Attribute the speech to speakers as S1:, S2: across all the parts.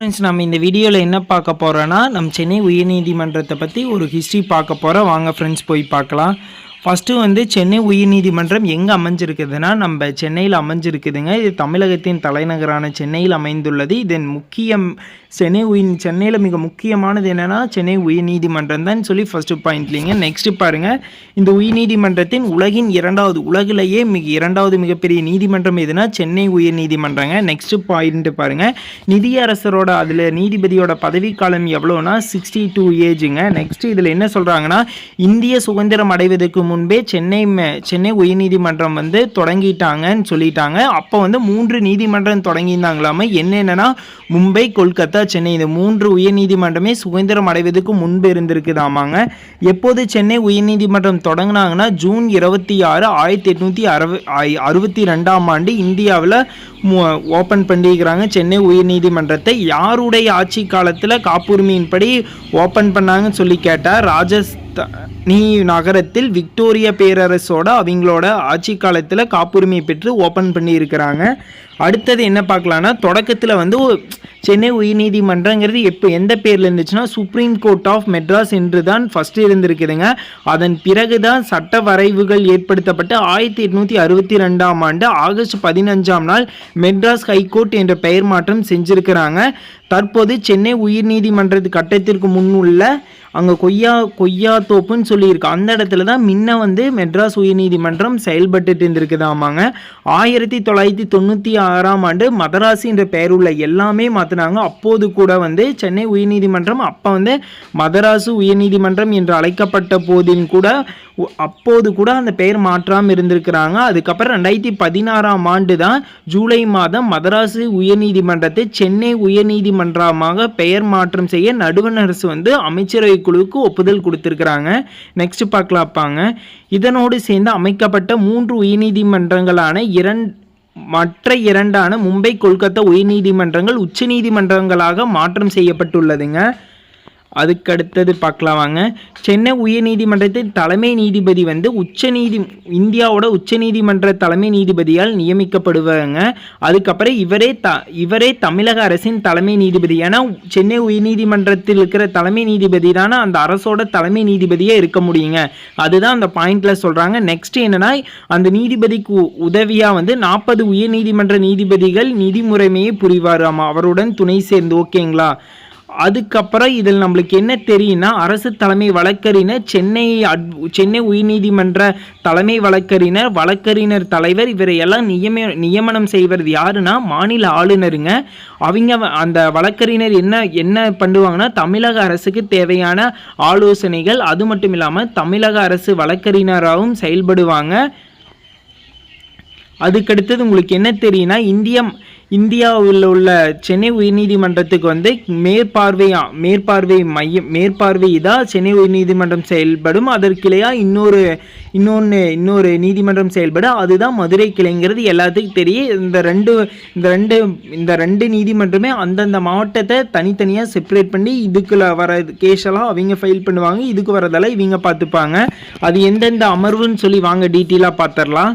S1: Friends நம்ம இந்த வீடியோவில் என்ன பார்க்க போகிறோன்னா நம்ம சென்னை உயர்நீதிமன்றத்தை பற்றி ஒரு ஹிஸ்ட்ரி பார்க்க போகிறோம் வாங்க ஃப்ரெண்ட்ஸ் போய் பார்க்கலாம். ஃபஸ்ட்டு வந்து சென்னை உயர்நீதிமன்றம் எங்கே அமைஞ்சிருக்குதுன்னா நம்ம சென்னையில் அமைஞ்சிருக்குதுங்க. இது தமிழகத்தின் தலைநகரான சென்னையில் அமைந்துள்ளது. இதன் முக்கியம் சென்னை உயிர் சென்னையில் மிக முக்கியமானது என்னென்னா சென்னை உயர்நீதிமன்றம் தான் சொல்லி ஃபஸ்ட்டு பாயிண்ட்லிங்க நெக்ஸ்ட்டு பாருங்கள் இந்த உயர்நீதிமன்றத்தின் உலகின் இரண்டாவது உலகிலேயே மிக இரண்டாவது மிகப்பெரிய நீதிமன்றம் எதுனா சென்னை உயர்நீதிமன்றங்க. நெக்ஸ்ட்டு பாயிண்ட்டு பாருங்கள் நிதியரசரோட அதில் நீதிபதியோட பதவிக்காலம் எவ்வளோனா சிக்ஸ்டி டூ ஏஜுங்க நெக்ஸ்ட் இதில் என்ன சொல்கிறாங்கன்னா இந்திய சுதந்திரம் அடைவதற்கு முன்பே சென்னை சென்னை உயர்நீதிமன்றம் வந்து தொடங்கிட்டாங்கன்னு சொல்லிட்டாங்க. அப்போ வந்து மூன்று நீதிமன்றம் தொடங்கியிருந்தாங்களாம என்னென்னா மும்பை கொல்கத்தா சென்னை. இந்த மூன்று உயர்நீதிமன்றமே சுதந்திரம் அடைவதற்கு முன்பு இருந்திருக்குதாமாங்க. எப்போது சென்னை உயர்நீதிமன்றம் தொடங்கினாங்கன்னா ஜூன் இருபத்தி ஆறு ஆயிரத்தி எட்நூற்றி அறுப அறுபத்தி ரெண்டாம் ஆண்டு இந்தியாவில் ஓப்பன் பண்ணியிருக்கிறாங்க சென்னை உயர்நீதிமன்றத்தை. யாருடைய ஆட்சி காலத்தில் காப்புரிமையின்படி ஓப்பன் பண்ணாங்கன்னு சொல்லி கேட்டால் ராஜஸ்தானி நகரத்தில் விக்டோரிய பேரரசோட அவங்களோட ஆட்சி காலத்தில் காப்புரிமை பெற்று ஓப்பன் பண்ணியிருக்கிறாங்க. அடுத்தது என்ன பார்க்கலான்னா தொடக்கத்தில் வந்து சென்னை உயர்நீதிமன்றங்கிறது எப்போ எந்த பேரில் இருந்துச்சுன்னா சுப்ரீம் கோர்ட் ஆஃப் மெட்ராஸ் என்று தான் ஃபஸ்ட்டு இருந்திருக்குதுங்க. அதன் பிறகு தான் சட்ட வரைவுகள் ஏற்படுத்தப்பட்டு ஆயிரத்தி எட்நூற்றி அறுபத்தி ரெண்டாம் ஆண்டு ஆகஸ்ட் பதினஞ்சாம் நாள் மெட்ராஸ் ஹைகோர்ட் என்ற பெயர் மாற்றம் செஞ்சுருக்கிறாங்க. தற்போது சென்னை உயர்நீதிமன்றத்து கட்டத்திற்கு முன் உள்ள அங்கே கொய்யா கொய்யா தோப்புன்னு சொல்லியிருக்கு. அந்த இடத்துல தான் முன்ன வந்து மெட்ராஸ் உயர்நீதிமன்றம் செயல்பட்டுட்டு இருந்திருக்குதாமாங்க. ஆயிரத்தி தொள்ளாயிரத்தி தொண்ணூற்றி ஆறாம் ஆண்டு மதராசி என்ற பெயர் உள்ள எல்லாமே மாற்றினாங்க அப்போது கூட வந்து சென்னை உயர்நீதிமன்றம் அப்போ வந்து மதராசு உயர்நீதிமன்றம் என்று அழைக்கப்பட்ட போதின் கூட அப்போது கூட அந்த பெயர் மாற்றாமல் இருந்திருக்கிறாங்க. அதுக்கப்புறம் ரெண்டாயிரத்தி பதினாறாம் ஆண்டு தான் ஜூலை மாதம் மதராசு உயர்நீதிமன்றத்தை சென்னை உயர்நீதிமன்றமாக பெயர் மாற்றம் செய்ய நடுவண் அரசு வந்து அமைச்சரவை குழுவுக்கு ஒப்புதல் கொடுத்துருக்குறாங்க. நெக்ஸ்ட் பார்க்கலாப்பாங்க இதனோடு சேர்ந்து அமைக்கப்பட்ட மூன்று உயர்நீதிமன்றங்களான இரண்டு மற்ற இரண்டான மும்பை கொல்கத்தா உயர்நீதிமன்றங்கள் உச்சநீதிமன்றங்களாக மாற்றம் செய்யப்பட்டுள்ளதுங்க. அதுக்கடுத்தது பார்க்கலாம் வாங்க சென்னை உயர்நீதிமன்றத்தின் தலைமை நீதிபதி வந்து உச்சநீதி இந்தியாவோட உச்சநீதிமன்ற தலைமை நீதிபதியால் நியமிக்கப்படுவாங்க. அதுக்கப்புறம் இவரே த இவரே தமிழக அரசின் தலைமை நீதிபதி. ஏன்னா சென்னை உயர்நீதிமன்றத்தில் இருக்கிற தலைமை நீதிபதி தானே அந்த அரசோட தலைமை நீதிபதியே இருக்க முடியுங்க. அதுதான் அந்த பாயிண்ட்ல சொல்றாங்க. நெக்ஸ்ட் என்னன்னா அந்த நீதிபதிக்கு உ- உதவியா வந்து நாற்பது உயர்நீதிமன்ற நீதிபதிகள் நிதி முறைமையை புரிவாராமா? அவருடன் துணை சேர்ந்து ஓகேங்களா? அதுக்கப்புறம் இதில் நம்மளுக்கு என்ன தெரியும்னா அரசு தலைமை வழக்கறிஞர் சென்னை அட் சென்னை உயர்நீதிமன்ற தலைமை வழக்கறிஞர் வழக்கறிஞர் தலைவர் இவரை எல்லாம் நியம நியமனம் செய்வது யாருன்னா மாநில ஆளுநருங்க. அவங்க அந்த வழக்கறிஞர் என்ன என்ன பண்ணுவாங்கன்னா தமிழக அரசுக்கு தேவையான ஆலோசனைகள் அது மட்டும் இல்லாமல் தமிழக அரசு வழக்கறிஞராகவும் செயல்படுவாங்க. அதுக்கடுத்தது உங்களுக்கு என்ன தெரியும்னா இந்திய இந்தியாவில் உள்ள சென்னை உயர்நீதிமன்றத்துக்கு வந்து மேற்பார்வை மேற்பார்வை மையம் மேற்பார்வை தான் சென்னை உயர்நீதிமன்றம் செயல்படும். அதற்கிளையாக இன்னொரு இன்னொன்று இன்னொரு நீதிமன்றம் செயல்படும் அதுதான் மதுரை கிளைங்கிறது. எல்லாத்துக்கும் தெரியும் இந்த ரெண்டு இந்த ரெண்டு இந்த ரெண்டு நீதிமன்றமே அந்தந்த மாவட்டத்தை தனித்தனியாக செப்பரேட் பண்ணி இதுக்குள்ள வர கேஸெல்லாம் அவங்க ஃபைல் பண்ணுவாங்க. இதுக்கு வரதெல்லாம் இவங்க பார்த்துப்பாங்க. அது எந்தெந்த அமர்வுன்னு சொல்லி வாங்க டீட்டெயிலாக பார்த்துடலாம்.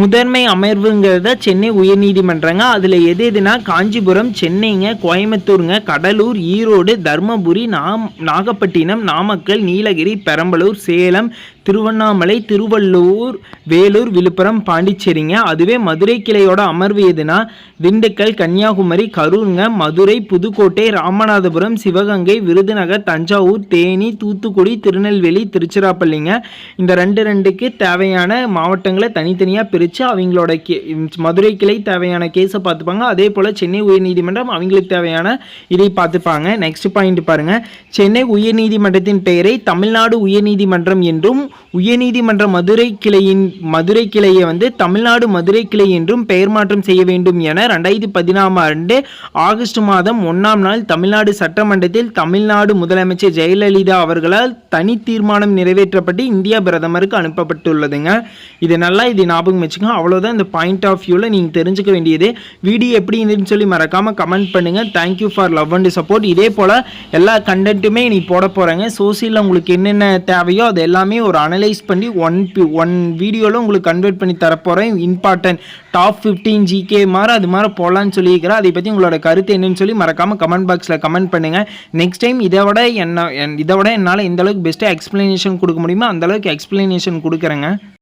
S1: முதன்மை அமர்வுங்கிறத சென்னை உயர்நீதிமன்றங்க. அதில் எது எதுனா காஞ்சிபுரம் சென்னைங்க கோயம்புத்தூருங்க கடலூர் ஈரோடு தர்மபுரி நாம் நாகப்பட்டினம் நாமக்கல் நீலகிரி பெரம்பலூர் சேலம் திருவண்ணாமலை திருவள்ளூர் வேலூர் விழுப்புரம் பாண்டிச்சேரிங்க. அதுவே மதுரை கிளையோட அமர்வு எதுனா? திண்டுக்கல் கன்னியாகுமரி கரூருங்க. மதுரை புதுக்கோட்டை ராமநாதபுரம் சிவகங்கை விருதுநகர் தஞ்சாவூர் தேனி தூத்துக்குடி திருநெல்வேலி திருச்சிராப்பள்ளிங்க. இந்த ரெண்டு ரெண்டுக்கு தேவையான மாவட்டங்களை தனித்தனியாக பிரித்து அவங்களோட கே மதுரை கிளை தேவையான கேஸை பார்த்துப்பாங்க. அதே போல் சென்னை உயர்நீதிமன்றம் அவங்களுக்கு தேவையான இதை பார்த்துப்பாங்க. நெக்ஸ்ட் பாயிண்ட் பாருங்கள் சென்னை உயர்நீதிமன்றத்தின் பெயரை தமிழ்நாடு உயர்நீதிமன்றம் என்றும் உயர்நீதிமன்ற மதுரை கிளையின் மதுரை கிளையை வந்து தமிழ்நாடு மதுரை கிளை என்றும் பெயர் மாற்றம் செய்ய வேண்டும் என ரெண்டாயிரத்தி பதினாம் ஆண்டு ஆகஸ்ட் மாதம் ஒன்றாம் நாள் தமிழ்நாடு சட்டமன்றத்தில் தமிழ்நாடு முதலமைச்சர் ஜெயலலிதா அவர்களால் தனி தீர்மானம் நிறைவேற்றப்பட்டு இந்தியா பிரதமருக்கு அனுப்பப்பட்டுள்ளதுங்க. இது நல்லா இது ஞாபகம் வச்சுக்கோங்க. அவ்வளோதான் இந்த பாயிண்ட் ஆஃப் வியூவில் நீங்கள் தெரிஞ்சுக்க வேண்டியது. வீடியோ எப்படி இருந்துன்னு சொல்லி மறக்காமல் கமெண்ட் பண்ணுங்கள் thank you for love and support இதே போல் எல்லா கண்டென்ட்டுமே நீ போட போகிறேங்க சோசியலில் உங்களுக்கு என்னென்ன தேவையோ அது எல்லாமே ஒரு அனலைஸ் பண்ணி ஒன் ஒன் வீடியோவில் உங்களுக்கு கன்வெர்ட் பண்ணி தரப்போகிறேன் இம்பார்ட்டன்ட் டாப் ஃபிஃப்டீன் ஜிகே மாதிரி அது மாதிரி போகலான்னு சொல்லியிருக்கிறேன் அதை பற்றி உங்களோட கருத்து என்னன்னு சொல்லி மறக்காமல் கமெண்ட் பாக்ஸில் கமெண்ட் பண்ணுங்கள் நெக்ஸ்ட் டைம் இதை விட என்ன என்- இதை விட என்னால் எந்த அளவுக்கு பெஸ்ட்டாக எக்ஸ்ப்ளனேஷன் கொடுக்க முடியுமோ? அந்த அளவுக்கு எக்ஸ்ப்ளனேஷன் கொடுக்குறேங்க.